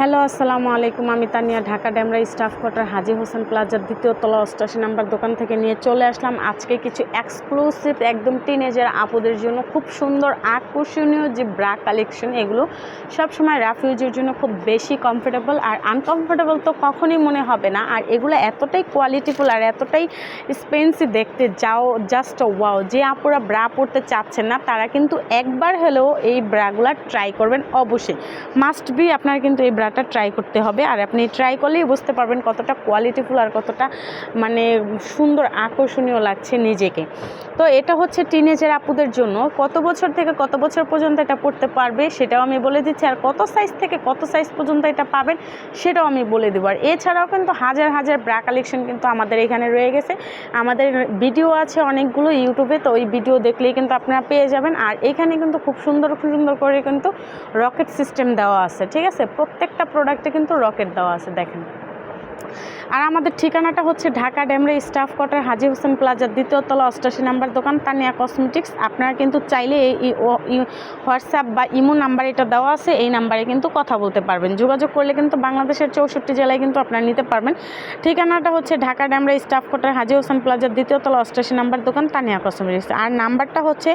Hello, আসসালামু আলাইকুম। আমি তানিয়া, ঢাকা ড্যামরা স্টাফ কোয়ার্টার, হাজি হোসেন প্লাজার দ্বিতীয় তলা অষ্টাশি নাম্বার দোকান থেকে নিয়ে চলে আসলাম। আজকে কিছু এক্সক্লুসিভ একদম টিনেজার আপুদের জন্য খুব সুন্দর, আকর্ষণীয় যে ব্রা কালেকশন এগুলো সবসময় রাফিউজের জন্য খুব বেশি কমফোর্টেবল আর আনকমফোর্টেবল তো কখনই মনে হবে না। আর এগুলো এতটাই কোয়ালিটিফুল আর এতটাই স্পেন্সি দেখতে, যাও জাস্ট ওয়াও যে আপুরা ব্রা পরতে চাচ্ছেন না, তারা কিন্তু একবার হলেও এই ব্রাগুলা ট্রাই করবেন, অবশ্যই। মাস্ট বি আপনার কিন্তু এই ব্রাটা ট্রাই করতে হবে। আর আপনি ট্রাই করলেই বুঝতে পারবেন কতটা কোয়ালিটিফুল আর কতটা মানে সুন্দর, আকর্ষণীয় লাগছে নিজেকে। তো এটা হচ্ছে টিনেজের আপুদের জন্য। কত বছর থেকে কত বছর পর্যন্ত এটা পড়তে পারবে সেটাও আমি বলে দিচ্ছি। আর কত সাইজ থেকে কত সাইজ পর্যন্ত এটা পাবেন সেটাও আমি বলে দেবো। আর এছাড়াও কিন্তু হাজার হাজার ব্রা কালেকশন কিন্তু আমাদের এখানে রয়ে গেছে। আমাদের ভিডিও আছে অনেকগুলো ইউটিউবে তো ওই ভিডিও দেখলেই কিন্তু আপনারা পেয়ে যাবেন। আর এখানে কিন্তু খুব সুন্দর সুন্দর করে কিন্তু রকেট সিস্টেম দেওয়া আছে। ঠিক আছে? প্রত্যেকটা প্রোডাক্টে কিন্তু রকেট দেওয়া আছে দেখেন। আর আমাদের ঠিকানাটা হচ্ছে ঢাকা ড্যামরে স্টাফ কোয়ার্টার, হাজি হোসেন প্লাজার দ্বিতীয় তলা অষ্টাশি নাম্বার দোকান, তানিয়া কসমেটিক্স। আপনারা কিন্তু চাইলে এই হোয়াটসঅ্যাপ বা ইমো নাম্বার এটা দেওয়া আছে, এই নাম্বারে কিন্তু কথা বলতে পারবেন। যোগাযোগ করলে কিন্তু বাংলাদেশের চৌষট্টি জেলায় কিন্তু আপনারা নিতে পারবেন। ঠিকানাটা হচ্ছে ঢাকা ড্যামরা স্টাফ কোয়ার্টার, হাজি হোসেন প্লাজার দ্বিতীয় তলা অষ্টাশি নাম্বার দোকান, তানিয়া কসমেটিক্স। আর নাম্বারটা হচ্ছে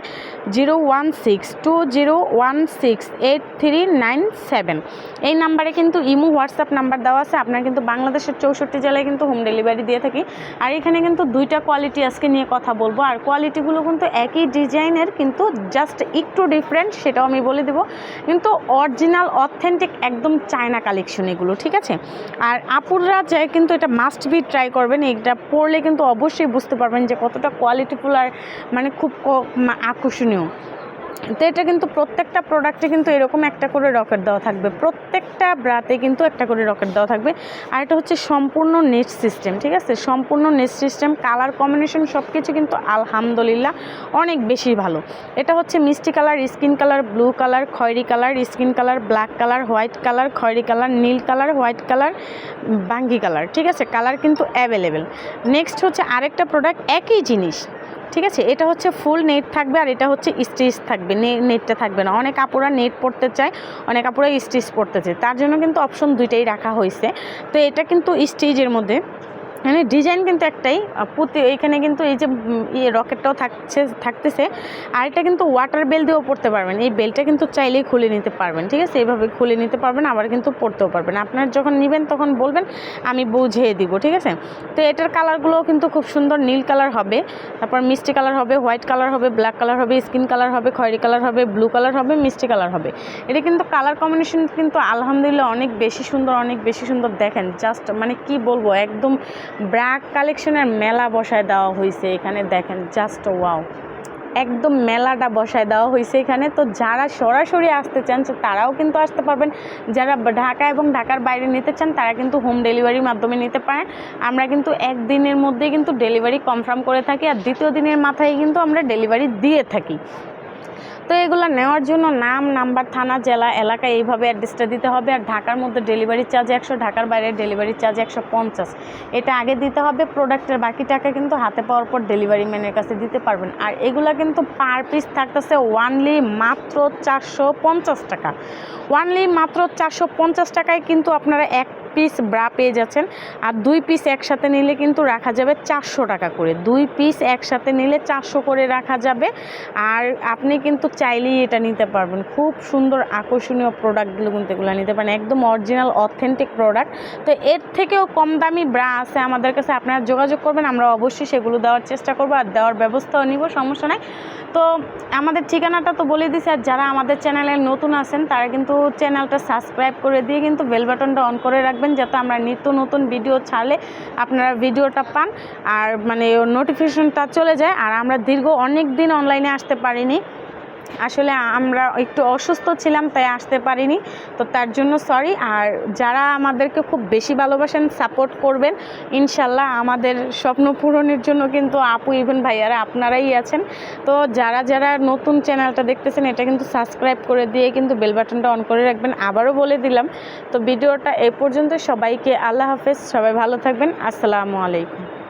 zero one six two zero one six eight three nine seven. এই নাম্বারে কিন্তু ইমো, হোয়াটসঅ্যাপ নাম্বার দেওয়া আছে। আপনারা কিন্তু বাংলাদেশের চৌষট্টি জেলায় কিন্তু হোম ডেলিভারি দিয়ে থাকি। আর এখানে কিন্তু দুইটা কোয়ালিটি আজকে নিয়ে কথা বলব। আর কোয়ালিটিগুলো কিন্তু একই ডিজাইনের কিন্তু জাস্ট একটু ডিফারেন্ট সেটাও আমি বলে দেবো। কিন্তু অরিজিনাল অথেন্টিক একদম চায়না কালেকশন এগুলো, ঠিক আছে? আর আপুররা চাই কিন্তু এটা মাস্ট বি ট্রাই করবেন। এটা পরলে কিন্তু অবশ্যই বুঝতে পারবেন যে কতটা কোয়ালিটিফুল আর মানে খুব আকর্ষণীয়। তো এটা কিন্তু প্রত্যেকটা প্রোডাক্টে কিন্তু এরকম একটা করে রকেট দেওয়া থাকবে। প্রত্যেকটা ব্রাতে কিন্তু একটা করে রকেট দেওয়া থাকবে। আর এটা হচ্ছে সম্পূর্ণ নেট সিস্টেম ঠিক আছে? সম্পূর্ণ নেট সিস্টেম কালার কম্বিনেশন সব কিছু কিন্তু আলহামদুলিল্লাহ অনেক বেশি ভালো। এটা হচ্ছে মিষ্টি colour skin colour blue colour খয়েরি colour skin colour black colour white colour খয়েরি কালার নীল কালার হোয়াইট কালার বাঙ্গি কালার ঠিক আছে? কালার কিন্তু অ্যাভেলেবেল নেক্সট হচ্ছে আরেকটা প্রোডাক্ট একই জিনিস। ঠিক আছে? এটা হচ্ছে ফুল নেট থাকবে আর এটা হচ্ছে স্টিচ থাকবে। নেটটা থাকবে না। অনেক আপুরা নেট পড়তে চায়, অনেক আপুরা স্টিচ পড়তে চায়। তার জন্য কিন্তু অপশন দুইটাই রাখা হয়েছে তো এটা কিন্তু স্টিচের মধ্যে। মানে ডিজাইন কিন্তু একটাই প্রতি এইখানে কিন্তু এই যে ইয়ে রকেটটাও থাকছে, থাকতেছে। আর এটা কিন্তু ওয়াটার বেল দিয়েও পড়তে পারবেন। এই বেলটা কিন্তু চাইলেই খুলে নিতে পারবেন, ঠিক আছে? এইভাবে খুলে নিতে পারবেন, আবার কিন্তু পড়তেও পারবেন। আপনার যখন নেবেন তখন বলবেন, আমি বুঝিয়ে দিব, ঠিক আছে? তো এটার কালারগুলোও কিন্তু খুব সুন্দর নীল কালার হবে। তারপর মিষ্টি কালার হবে হোয়াইট কালার হবে ব্ল্যাক কালার হবে স্কিন কালার হবে, খয়েরি কালার হবে ব্লু কালার হবে, মিষ্টি কালার হবে। এটা কিন্তু কালার কম্বিনেশন কিন্তু আলহামদুলিল্লাহ অনেক বেশি সুন্দর, অনেক বেশি সুন্দর দেখেন। জাস্ট মানে কি বলব, একদম ব্র্যাক কালেকশনের মেলা বসায় দেওয়া হয়েছে এখানে, দেখেন জাস্ট ওয়াও একদম মেলাটা বসায় দেওয়া হয়েছে এখানে। তো যারা সরাসরি আসতে চান তারাও কিন্তু আসতে পারবেন। যারা ঢাকা এবং ঢাকার বাইরে নিতে চান, তারা কিন্তু হোম ডেলিভারির মাধ্যমে নিতে পারেন। আমরা কিন্তু একদিনের মধ্যেই কিন্তু ডেলিভারি কনফার্ম করে থাকি, আর দ্বিতীয় দিনের মাথায় কিন্তু আমরা ডেলিভারি দিয়ে থাকি। তো এগুলো নেওয়ার জন্য নাম, নাম্বার, থানা, জেলা, এলাকা এইভাবে অ্যাড্রেসটা দিতে হবে। আর ঢাকার মধ্যে ডেলিভারি চার্জ একশো, ঢাকার বাইরে ডেলিভারি চার্জ একশো পঞ্চাশ। এটা আগে দিতে হবে, প্রোডাক্টের বাকি টাকা কিন্তু হাতে পাওয়ার পর ডেলিভারি ম্যানের কাছে দিতে পারবেন। আর এগুলা কিন্তু পার পিস থাকতেছে ওয়ানলি মাত্র চারশো পঞ্চাশ টাকা। ওয়ানলি মাত্র চারশো পঞ্চাশ টাকায় কিন্তু আপনারা এক পিস ব্রা পেয়ে যাচ্ছেন। আর দুই পিস একসাথে নিলে কিন্তু রাখা যাবে চারশো টাকা করে। দুই পিস একসাথে নিলে চারশো করে রাখা যাবে। আর আপনি কিন্তু চাইলেই এটা নিতে পারবেন। খুব সুন্দর আকর্ষণীয় প্রোডাক্টগুলো কিন্তু এগুলো নিতে পারেন। একদম অরিজিনাল অথেন্টিক প্রোডাক্ট তো এর থেকেও কম দামি ব্রা আছে আমাদের কাছে। আপনারা যোগাযোগ করবেন, আমরা অবশ্যই সেগুলো দেওয়ার চেষ্টা করব আর দেওয়ার ব্যবস্থাও নিব, সমস্যা নাই। তো আমাদের ঠিকানাটা তো বলে দিছি। আর যারা আমাদের চ্যানেলে নতুন আছেন, তারা কিন্তু চ্যানেলটা সাবস্ক্রাইব করে দিয়ে কিন্তু বেল বাটনটা অন করে রাখবেন যাতে আমরা নিত্য নতুন ভিডিও ছাড়লে আপনারা ভিডিওটা পান। আর মানে নোটিফিকেশনটা চলে যায়। আর আমরা দীর্ঘ অনেক দিন অনলাইনে আসতে পারিনি। আসলে আমরা একটু অসুস্থ ছিলাম, তাই আসতে পারিনি। তো তার জন্য সরি আর যারা আমাদেরকে খুব বেশি ভালোবাসেন সাপোর্ট করবেন, ইনশাল্লাহ আমাদের স্বপ্ন পূরণের জন্য কিন্তু আপু ইভেন ভাইয়ারা আপনারাই আছেন। তো যারা যারা নতুন চ্যানেলটা দেখতেছেন, এটা কিন্তু সাবস্ক্রাইব করে দিয়ে কিন্তু বেল বাটনটা অন করে রাখবেন। আবারও বলে দিলাম, তো ভিডিওটা এ পর্যন্ত সবাইকে আল্লাহ হাফেজ, সবাই ভালো থাকবেন। আসসালামু আলাইকুম।